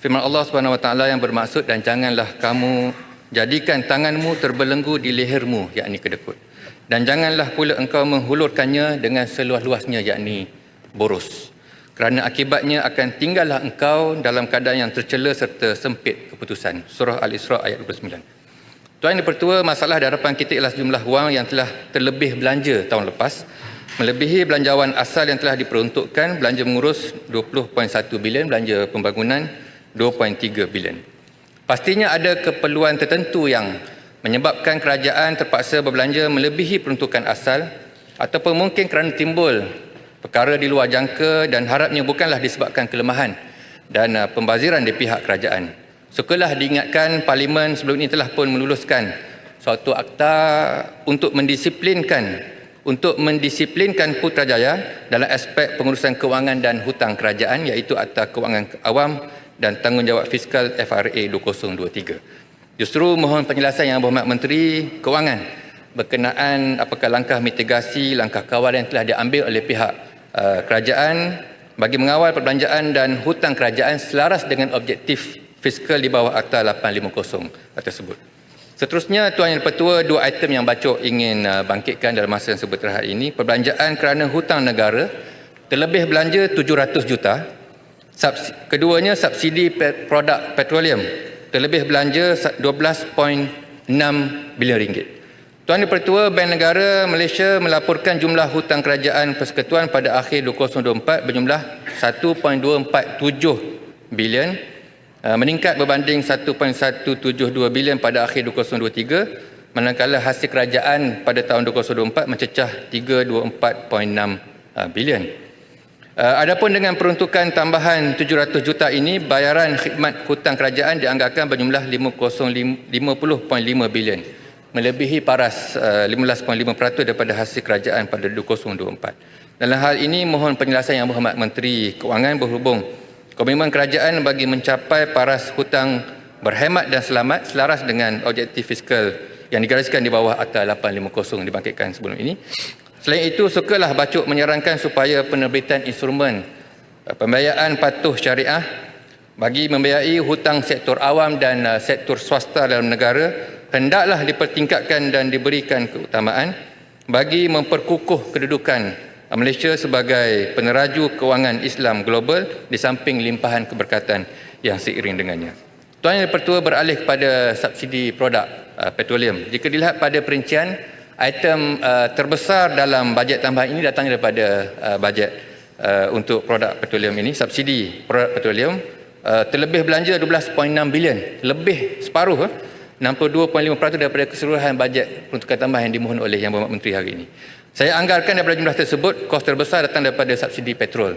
Firman Allah Subhanahu Wa Taala yang bermaksud dan janganlah kamu jadikan tanganmu terbelenggu di lehermu yakni kedekut. Dan janganlah pula engkau menghulurkannya dengan seluas-luasnya yakni boros kerana akibatnya akan tinggallah engkau dalam keadaan yang tercela serta sempit keputusan. Surah al-isra ayat 29 Tuan Yang Pertua, masalah di hadapan kita ialah jumlah wang yang telah terlebih belanja tahun lepas. Melebihi belanjawan asal yang telah diperuntukkan belanja mengurus 20.1 bilion belanja pembangunan 2.3 bilion. Pastinya ada keperluan tertentu yang menyebabkan kerajaan terpaksa berbelanja melebihi peruntukan asal ataupun mungkin kerana timbul perkara di luar jangka dan harapnya bukanlah disebabkan kelemahan dan uh, pembaziran di pihak kerajaan. Sukalah diingatkan Parlimen sebelum ini telah pun meluluskan suatu akta untuk mendisiplinkan untuk mendisiplinkan Putrajaya dalam aspek pengurusan kewangan dan hutang kerajaan iaitu Akta Kewangan Awam dan tanggungjawab fiskal FRA 2023. Justru mohon penjelasan Yang Berhormat Menteri Kewangan berkenaan apakah langkah mitigasi, langkah kawal yang telah diambil oleh pihak uh, kerajaan bagi mengawal perbelanjaan dan hutang kerajaan selaras dengan objektif fiskal di bawah Akta 850 tersebut. Seterusnya Tuan Yang Pertua dua item yang Bacok ingin uh, bangkitkan dalam masa yang sebut terhad ini perbelanjaan kerana hutang negara terlebih belanja 700 juta Keduanya subsidi produk petroleum terlebih belanja 12.6 bilion ringgit. Tuan Pertua Bank Negara Malaysia melaporkan jumlah hutang kerajaan persekutuan pada akhir 2024 berjumlah 1.247 bilion uh, meningkat berbanding 1.172 bilion pada akhir 2023 manakala hasil kerajaan pada tahun 2024 mencecah 324.6 uh, bilion. Uh, adapun dengan peruntukan tambahan 700 juta ini, bayaran khidmat hutang kerajaan dianggarkan berjumlah 50.5 bilion, melebihi paras uh, 15.5% daripada hasil kerajaan pada 2024. Dalam hal ini, mohon penjelasan Yang Berhormat Menteri Kewangan berhubung komitmen kerajaan bagi mencapai paras hutang berhemat dan selamat selaras dengan objektif fiskal yang digariskan di bawah Akta 850 dibangkitkan sebelum ini. Selain itu, sukalah Bacuk menyarankan supaya penerbitan instrumen uh, pembiayaan patuh syariah bagi membiayai hutang sektor awam dan uh, sektor swasta dalam negara hendaklah dipertingkatkan dan diberikan keutamaan bagi memperkukuh kedudukan uh, Malaysia sebagai peneraju kewangan Islam global di samping limpahan keberkatan yang seiring dengannya. Tuan Yang Pertua beralih kepada subsidi produk petroleum. Jika dilihat pada perincian item uh, terbesar dalam bajet tambahan ini datang daripada uh, bajet uh, untuk produk petroleum ini, subsidi produk petroleum. Uh, terlebih belanja 12.6 bilion, lebih separuh uh, 62.5% daripada keseluruhan bajet peruntukan tambahan yang dimohon oleh Yang Berhormat Menteri hari ini. Saya anggarkan daripada jumlah tersebut, kos terbesar datang daripada subsidi petrol.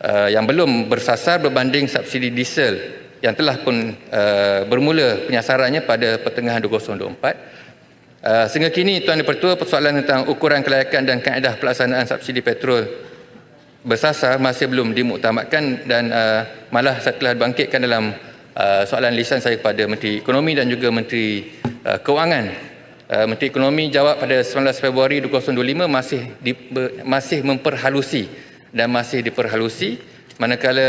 Uh, yang belum bersasar berbanding subsidi diesel yang telah pun uh, bermula penyasarannya pada pertengahan 2024 Uh, sehingga kini Tuan Dipertua persoalan tentang ukuran kelayakan dan kaedah pelaksanaan subsidi petrol bersasar masih belum dimuktamadkan dan uh, malah setelah bangkitkan dalam uh, soalan lisan saya kepada Menteri Ekonomi dan juga Menteri uh, Kewangan. Uh, Menteri Ekonomi jawab pada 19 Februari 2025 masih di, masih memperhalusi dan masih diperhalusi manakala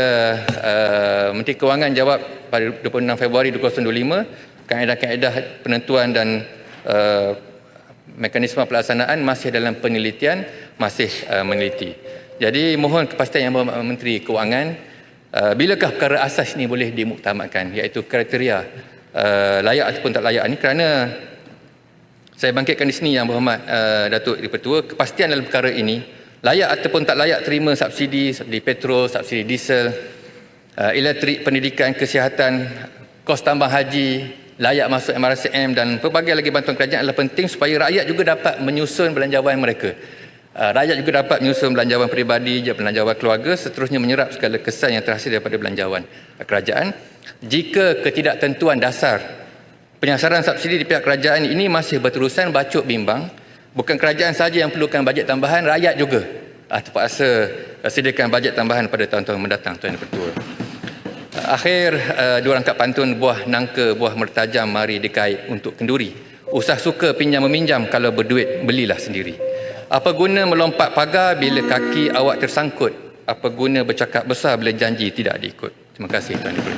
uh, Menteri Kewangan jawab pada 26 Februari 2025 kaedah-kaedah penentuan dan uh, mekanisme pelaksanaan masih dalam penelitian, masih uh, meneliti. Jadi mohon kepastian Yang Berhormat Menteri Kewangan, uh, bilakah perkara asas ini boleh dimuktamadkan iaitu kriteria uh, layak ataupun tak layak ini kerana saya bangkitkan di sini Yang Berhormat uh, Datuk Dipertua, kepastian dalam perkara ini layak ataupun tak layak terima subsidi, subsidi petrol, subsidi diesel, uh, elektrik, pendidikan, kesihatan, kos tambang haji, layak masuk MRCM dan pelbagai lagi bantuan kerajaan adalah penting supaya rakyat juga dapat menyusun belanjawan mereka. Uh, rakyat juga dapat menyusun belanjawan peribadi, belanjawan keluarga, seterusnya menyerap segala kesan yang terhasil daripada belanjawan kerajaan. Jika ketidaktentuan dasar penyasaran subsidi di pihak kerajaan ini masih berterusan bacuk bimbang, bukan kerajaan saja yang perlukan bajet tambahan, rakyat juga uh, terpaksa uh, sediakan bajet tambahan pada tahun-tahun mendatang, Tuan Pertua. Akhir uh, dua rangkap pantun buah nangka buah mertajam mari dikait untuk kenduri. Usah suka pinjam meminjam kalau berduit belilah sendiri. Apa guna melompat pagar bila kaki awak tersangkut? Apa guna bercakap besar bila janji tidak diikut? Terima kasih Tuan Ibu.